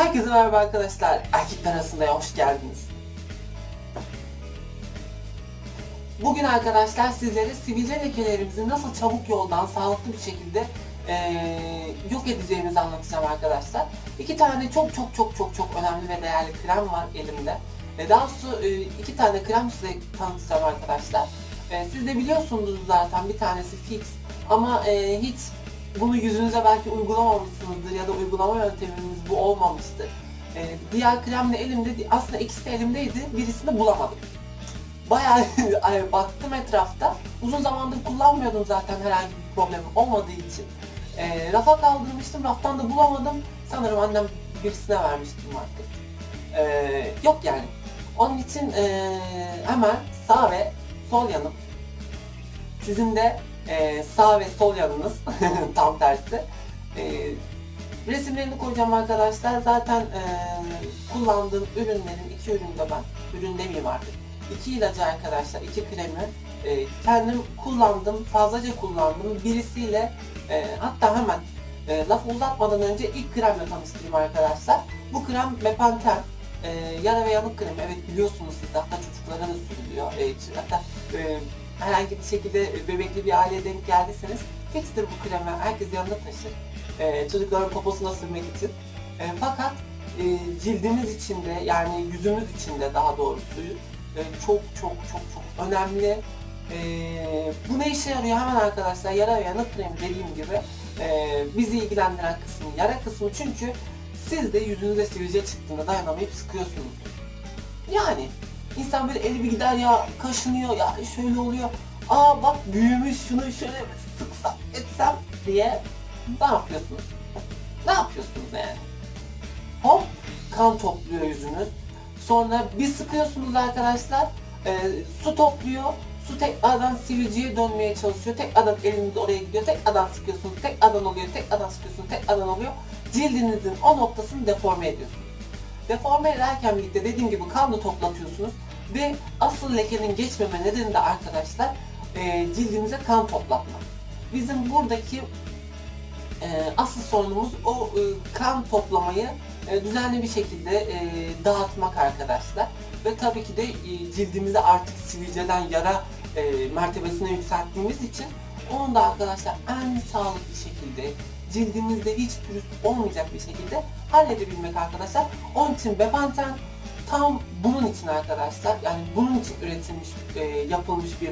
Herkese merhaba arkadaşlar. Erkekler arasında hoş geldiniz. Bugün arkadaşlar sizlere sivilce lekelerimizi nasıl çabuk yoldan sağlıklı bir şekilde eee, yok edeceğimizi anlatacağım arkadaşlar. İki tane çok çok çok çok çok önemli ve değerli krem var elimde. E, daha doğrusu e, iki tane krem size tanıtacağım arkadaşlar. E, siz de biliyorsunuz zaten bir tanesi fix ama e, hiç bunu yüzünüze belki uygulamamışsınızdır ya da uygulama yönteminiz bu olmamıştır. Ee, diğer kremle elimde, aslında ikisi de elimdeydi, birisini bulamadım. Bayağı ay, baktım etrafta, uzun zamandır kullanmıyordum zaten herhangi bir problem olmadığı için. Ee, rafa kaldırmıştım, raftan da bulamadım. Sanırım annem birisine vermiştim artık. Ee, yok yani. Onun için ee, hemen sağ ve sol yanım. Sizin de ee, sağ ve sol yanınız tam tersi. Ee, resimlerini koyacağım arkadaşlar. Zaten ee, kullandığım ürünlerin iki üründe ben, ürün demeyeyim artık. İki ilacı arkadaşlar, iki kremi ee, kendim kullandım, fazlaca kullandım. Birisiyle ee, hatta hemen ee, laf uzatmadan önce ilk kremle tanıştırayım arkadaşlar. Bu krem Mepanten. Ee, yara ve yanık kremi. Evet biliyorsunuz siz de hatta çocuklara da sürülüyor. Ee, hatta ee, herhangi bir şekilde bebekli bir aileye denk geldiyseniz fixtir bu kremi. Herkes yanında taşır. Ee, çocukların poposuna sürmek için. Ee, fakat e, cildimiz için de yani yüzümüz için de daha doğrusu e, çok çok çok çok önemli. Ee, bu ne işe yarıyor hemen arkadaşlar yara ve yanık kremi dediğim gibi e, bizi ilgilendiren kısmı yara kısmı çünkü siz de yüzünüze sivilce çıktığında dayanamayıp sıkıyorsunuz. Yani insan böyle eli bir gider ya kaşınıyor ya şöyle oluyor. Aa bak büyümüş şunu şöyle sıksam etsem diye ne yapıyorsunuz? Ne yapıyorsunuz yani? Hop kan topluyor yüzünüz. Sonra bir sıkıyorsunuz arkadaşlar. e, su topluyor. Su tekrardan sivilceye dönmeye çalışıyor. Tekrardan eliniz oraya gidiyor. Tekrardan sıkıyorsunuz. Tekrardan oluyor. Tekrardan sıkıyorsunuz. Tekrardan oluyor. Cildinizin o noktasını deforme ediyorsunuz. Deforme ederken birlikte dediğim gibi kan da toplatıyorsunuz. Ve asıl lekenin geçmeme nedeni de arkadaşlar e, cildimize kan toplatma. Bizim buradaki e, asıl sorunumuz o e, kan toplamayı e, düzenli bir şekilde e, dağıtmak arkadaşlar. Ve tabii ki de e, cildimizi artık sivilceden yara e, mertebesine yükselttiğimiz için onu da arkadaşlar en sağlıklı şekilde cildimizde hiç pürüz olmayacak bir şekilde halledebilmek arkadaşlar. Onun için Bepanten tam bunun için arkadaşlar yani bunun için üretilmiş, e, yapılmış bir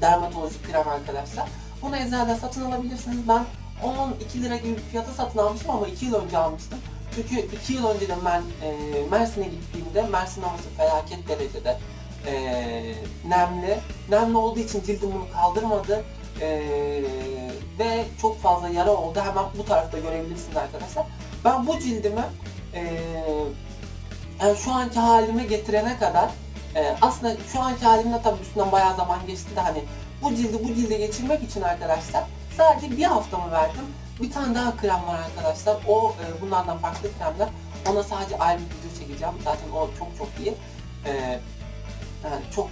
dermatolojik krem arkadaşlar. Bunu eczaneden satın alabilirsiniz. Ben 12 lira gibi bir fiyata satın almıştım ama 2 yıl önce almıştım. Çünkü 2 yıl önce de ben e, Mersin'e gittiğimde Mersin havası felaket derecede e, nemli. Nemli olduğu için cildim bunu kaldırmadı. E, ve çok fazla yara oldu. Hemen bu tarafta görebilirsiniz arkadaşlar. Ben bu cildimi e, yani şu anki halime getirene kadar e, aslında şu anki halimle tabii üstünden bayağı zaman geçti de hani bu cildi bu cilde geçirmek için arkadaşlar sadece bir haftamı verdim. Bir tane daha krem var arkadaşlar. O e, bunlardan farklı kremler. Ona sadece ayrı bir video çekeceğim. Zaten o çok çok iyi. E, yani çok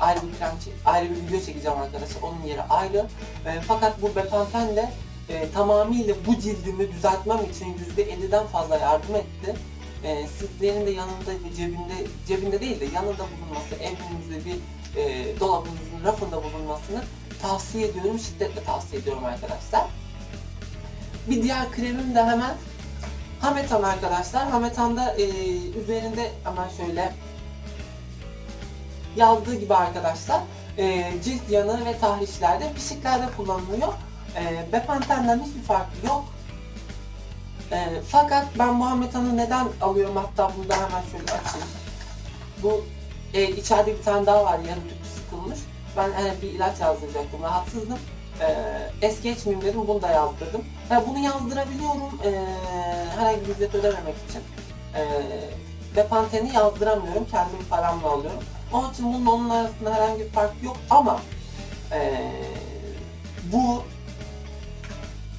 ayrı bir çe- ayrı bir video çekeceğim arkadaşlar. Onun yeri ayrı. E, fakat bu Bepanten de e, tamamıyla bu cildimi düzeltmem için %50'den fazla yardım etti. E, sizlerin de yanında ve cebinde, cebinde değil de yanında bulunması, evinizde bir e, dolabınızın rafında bulunmasını tavsiye ediyorum. Şiddetle tavsiye ediyorum arkadaşlar. Bir diğer kremim de hemen Hametan arkadaşlar. Hametan'da e, üzerinde hemen şöyle yazdığı gibi arkadaşlar e, cilt yanığı ve tahrişlerde, pişiklerde kullanılıyor. E, Bepanten'den hiçbir farkı yok. E, fakat ben bu Hametan'ı neden alıyorum hatta burada hemen şöyle açayım. Bu e, içeride bir tane daha var yarım tüp sıkılmış. Ben e, bir ilaç yazdıracaktım rahatsızdım. E, es geçmeyeyim dedim bunu da yazdırdım. Ha, bunu yazdırabiliyorum e, herhangi bir ücret ödememek için. E, Bepanten'i yazdıramıyorum kendim paramla alıyorum. Onun için bunun onun arasında herhangi bir fark yok ama e, bu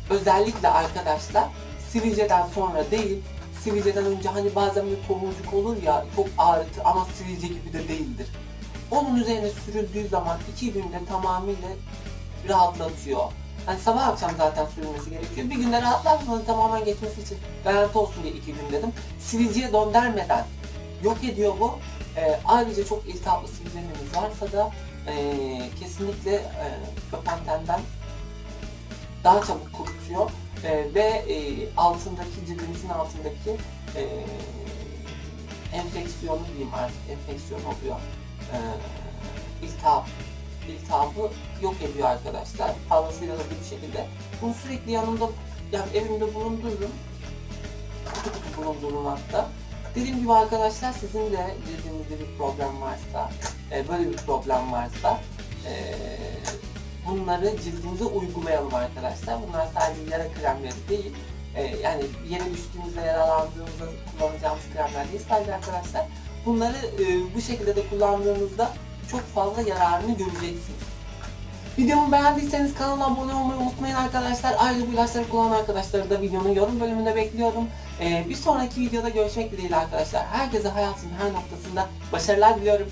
özellikle arkadaşlar sivilceden sonra değil sivilceden önce hani bazen bir tomurcuk olur ya çok ağrıtır ama sivilce gibi de değildir. Onun üzerine sürüldüğü zaman iki günde tamamıyla rahatlatıyor. Hani sabah akşam zaten sürülmesi gerekiyor. Bir günde rahatlar sonra tamamen geçmesi için garanti olsun diye iki gün dedim. Sivilceye döndürmeden yok ediyor bu. Ee, ayrıca çok iltihaplı sivilceleriniz varsa da ee, kesinlikle e, Köpentenden daha çabuk kurutuyor Ee, ve e, altındaki cildimizin altındaki e, enfeksiyonu diyeyim artık enfeksiyon oluyor. Ee, iltihap iltihabı yok ediyor arkadaşlar. Fazlasıyla hızlı bir şekilde. Bunu sürekli yanımda yani evimde bulundururum. Bulundururum hatta. Dediğim gibi arkadaşlar sizin de cildinizde bir problem varsa, e, böyle bir problem varsa e, bunları cildimize uygulayalım arkadaşlar. Bunlar sadece yara kremleri değil. E, yani yere düştüğümüzde yaralandığımızda kullanacağımız kremler değil sadece arkadaşlar. Bunları e, bu şekilde de kullandığınızda çok fazla yararını göreceksiniz. Videomu beğendiyseniz kanala abone olmayı unutmayın arkadaşlar. Ayrıca bu ilaçları kullanan arkadaşları da videonun yorum bölümünde bekliyorum. Ee, bir sonraki videoda görüşmek dileğiyle arkadaşlar. Herkese hayatın her noktasında başarılar diliyorum.